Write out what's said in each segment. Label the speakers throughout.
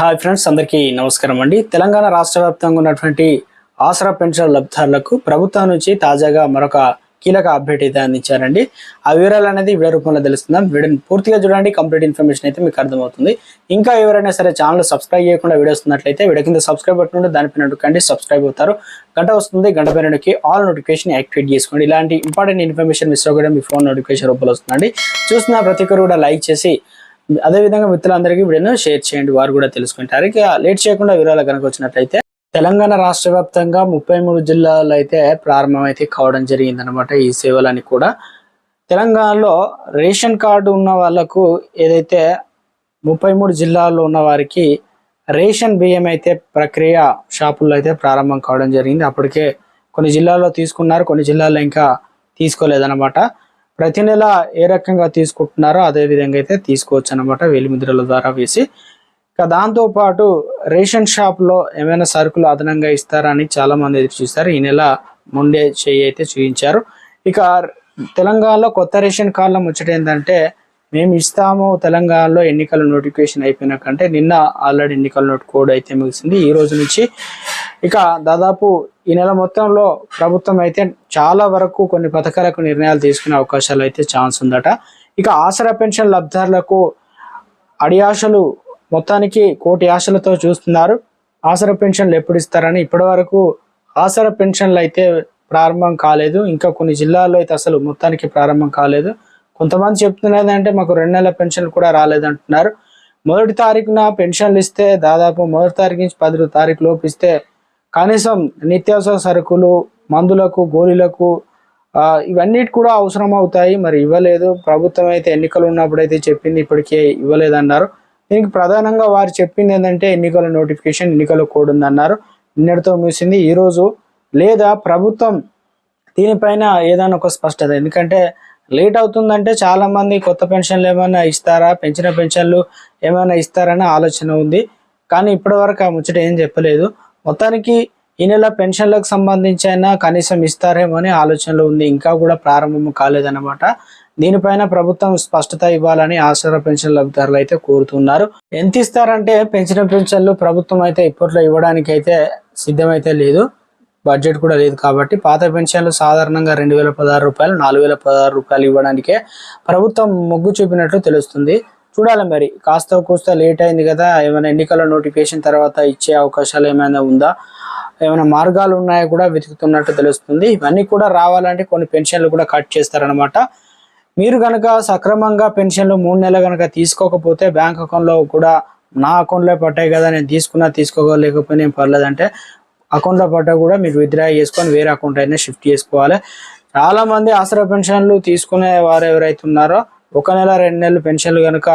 Speaker 1: Hi friends అందరికీ నమస్కారం అండి. తెలంగాణ రాష్ట్ర వ్యాప్తంగా ఉన్నటువంటి ఆసరా పెన్షన్ లబ్ధిదారులకు ప్రభుత్వం నుంచి తాజాగా మరొక కీలక అప్డేట్ అయితే అందించారండి. ఆ వివరాలు అనేది వీడియో రూపంలో తెలుస్తుందాం వీడియోని పూర్తిగా చూడండి. కంప్లీట్ ఇన్ఫర్మేషన్ అయితే మీకు అర్థమవుతుంది. ఇంకా ఎవరైనా సరే ఛానల్ సబ్స్క్రైబ్ చేయకుండా వీడియో వస్తున్నట్లయితే వీడియో కింద సబ్స్క్రైబ్ బట్టుంటే దానిపైన నొక్కండి సబ్స్క్రైబ్ అవుతారు. గంట వస్తుంది. గంట పైన నొక్కి ఆల్ నోటిఫికేషన్ యాక్టివేట్ చేసుకోండి. ఇలాంటి ఇంపార్టెంట్ ఇన్ఫర్మేషన్ మిస్ అవ్వడం మీ ఫోన్ నోటిఫికేషన్ రూపంలో వస్తుందండి. చూస్తున్న ప్రతి ఒక్కరు కూడా లైక్ చేసి అదేవిధంగా మిత్రులందరికీ వీడియోను షేర్ చేయండి వారు కూడా తెలుసుకుంటారు. ఇక లేట్ చేయకుండా వివరాలు కనుక వచ్చినట్లయితే తెలంగాణ రాష్ట్ర వ్యాప్తంగా ముప్పై మూడు జిల్లాలు అయితే ప్రారంభమైతే కావడం జరిగిందనమాట ఈ సేవలని కూడా. తెలంగాణలో రేషన్ కార్డు ఉన్న వాళ్ళకు ఏదైతే ముప్పై మూడు జిల్లాల్లో ఉన్న వారికి రేషన్ బియ్యం అయితే ప్రక్రియ షాపుల్లో అయితే ప్రారంభం కావడం జరిగింది. అప్పటికే కొన్ని జిల్లాల్లో తీసుకున్నారు కొన్ని జిల్లాల్లో ఇంకా తీసుకోలేదన్నమాట. ప్రతి నెల ఏ రకంగా తీసుకుంటున్నారో అదే విధంగా అయితే తీసుకోవచ్చు అనమాట వేలిముద్రల ద్వారా వేసి. ఇక దాంతో పాటు రేషన్ షాప్లో ఏమైనా సరుకులు అదనంగా ఇస్తారా అని చాలా మంది ఎదురు చూస్తారు ఈ నెల ముందే చేయి అయితే చూపించారు. ఇక తెలంగాణలో కొత్త రేషన్ కార్డుల ముచ్చట ఏంటంటే మేము ఇస్తాము తెలంగాణలో ఎన్నికల నోటిఫికేషన్ అయిపోయిన కంటే నిన్న ఆల్రెడీ ఎన్నికల నోట్ కోడ్ అయితే ముగిసింది. ఈ రోజు నుంచి ఇక దాదాపు ఈ నెల మొత్తంలో ప్రభుత్వం అయితే చాలా వరకు కొన్ని పథకాలకు నిర్ణయాలు తీసుకునే అవకాశాలు అయితే ఛాన్స్ ఉందట. ఇక ఆసరా పెన్షన్ లబ్ధిదారులకు అడియాశలు మొత్తానికి కోటి ఆశలతో చూస్తున్నారు. ఆసరా పెన్షన్లు ఎప్పుడు ఇస్తారని ఇప్పటి వరకు ఆసరా పెన్షన్లు అయితే ప్రారంభం కాలేదు. ఇంకా కొన్ని జిల్లాల్లో అయితే అసలు మొత్తానికి ప్రారంభం కాలేదు. కొంతమంది చెప్తున్నది అంటే మాకు రెండు నెలల పెన్షన్లు కూడా రాలేదంటున్నారు. మొదటి తారీఖున పెన్షన్లు ఇస్తే దాదాపు మొదటి తారీఖు నుంచి పది తారీఖు లోపు ఇస్తే కనీసం నిత్యావసర సరుకులు మందులకు గోళీలకు ఇవన్నీటి ఇవన్నిటి కూడా అవసరం అవుతాయి మరి ఇవ్వలేదు. ప్రభుత్వం అయితే ఎన్నికలు ఉన్నప్పుడు అయితే చెప్పింది ఇప్పటికే ఇవ్వలేదన్నారు. దీనికి ప్రధానంగా వారు చెప్పింది ఏంటంటే ఎన్నికల నోటిఫికేషన్ ఎన్నికల కోడ్ ఉందన్నారు. నిన్నటితో ముగిసింది. ఈరోజు లేదా ప్రభుత్వం దీనిపైన ఏదైనా ఒక స్పష్టత. ఎందుకంటే లేట్ అవుతుందంటే చాలా మంది కొత్త పెన్షన్లు ఏమైనా ఇస్తారా? పెంచిన పెన్షన్లు ఏమైనా ఇస్తారనే ఆలోచన ఉంది. కానీ ఇప్పటివరకు ఆ ముచ్చట ఏం చెప్పలేదు. మొత్తానికి ఈ నెల పెన్షన్లకు సంబంధించి అయినా కనీసం ఇస్తారేమో అనే ఆలోచనలో ఉంది. ఇంకా కూడా ప్రారంభం కాలేదన్నమాట. దీనిపైన ప్రభుత్వం స్పష్టత ఇవ్వాలని ఆసరా పెన్షన్ లబ్ధిదారులు అయితే కోరుతున్నారు. ఎంత ఇస్తారంటే పెంచిన పెన్షన్లు ప్రభుత్వం అయితే ఇప్పట్లో ఇవ్వడానికి అయితే సిద్ధమైతే లేదు. బడ్జెట్ కూడా లేదు కాబట్టి పాత పెన్షన్లు సాధారణంగా రెండు వేల పదహారు రూపాయలు నాలుగు వేల పదహారు రూపాయలు ఇవ్వడానికే ప్రభుత్వం మొగ్గు చూపినట్లు తెలుస్తుంది. చూడాలి మరి. కాస్త కూస్త లేట్ అయింది కదా ఏమైనా ఎన్నికల నోటిఫికేషన్ తర్వాత ఇచ్చే అవకాశాలు ఏమైనా ఉందా? ఏమైనా మార్గాలు ఉన్నాయో కూడా వెతుకుతున్నట్టు తెలుస్తుంది. ఇవన్నీ కూడా రావాలంటే కొన్ని పెన్షన్లు కూడా కట్ చేస్తారనమాట మీరు కనుక సక్రమంగా పెన్షన్లు మూడు నెలలు కనుక తీసుకోకపోతే బ్యాంక్ అకౌంట్లో కూడా నా అకౌంట్లో పట్టాయి కదా నేను తీసుకున్నా తీసుకోలేకపోయినా ఏం పర్లేదంటే అకౌంట్లో పట్టా కూడా మీరు విత్డ్రా చేసుకొని వేరే అకౌంట్ అయినా షిఫ్ట్ చేసుకోవాలి. చాలా మంది ఆసరా పెన్షన్లు తీసుకునే వారు ఎవరైతే ఉన్నారో ఒక నెల రెండు నెలలు పెన్షన్లు కనుక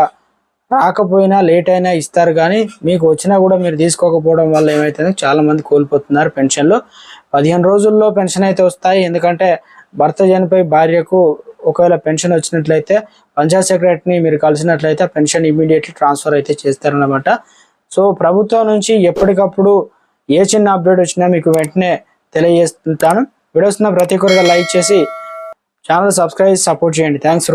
Speaker 1: రాకపోయినా లేట్ అయినా ఇస్తారు కానీ మీకు వచ్చినా కూడా మీరు తీసుకోకపోవడం వల్ల ఏమైతుంది? చాలా మంది కోల్పోతున్నారు పెన్షన్లు. పదిహేను రోజుల్లో పెన్షన్ అయితే వస్తాయి. ఎందుకంటే భర్త చనిపోయి భార్యకు ఒకవేళ పెన్షన్ వచ్చినట్లయితే పంచాయత్ సెక్రటరీని మీరు కలిసినట్లయితే పెన్షన్ ఇమీడియట్లీ ట్రాన్స్ఫర్ అయితే చేస్తారనమాట సో ప్రభుత్వం నుంచి ఎప్పటికప్పుడు ఏ చిన్న అప్డేట్ వచ్చినా మీకు వెంటనే తెలియజేస్తుంటాను వీడియోస్ ప్రతి ఒక్కరిగా లైక్ చేసి ఛానల్ సబ్స్క్రైబ్ సపోర్ట్ చేయండి. Thanks for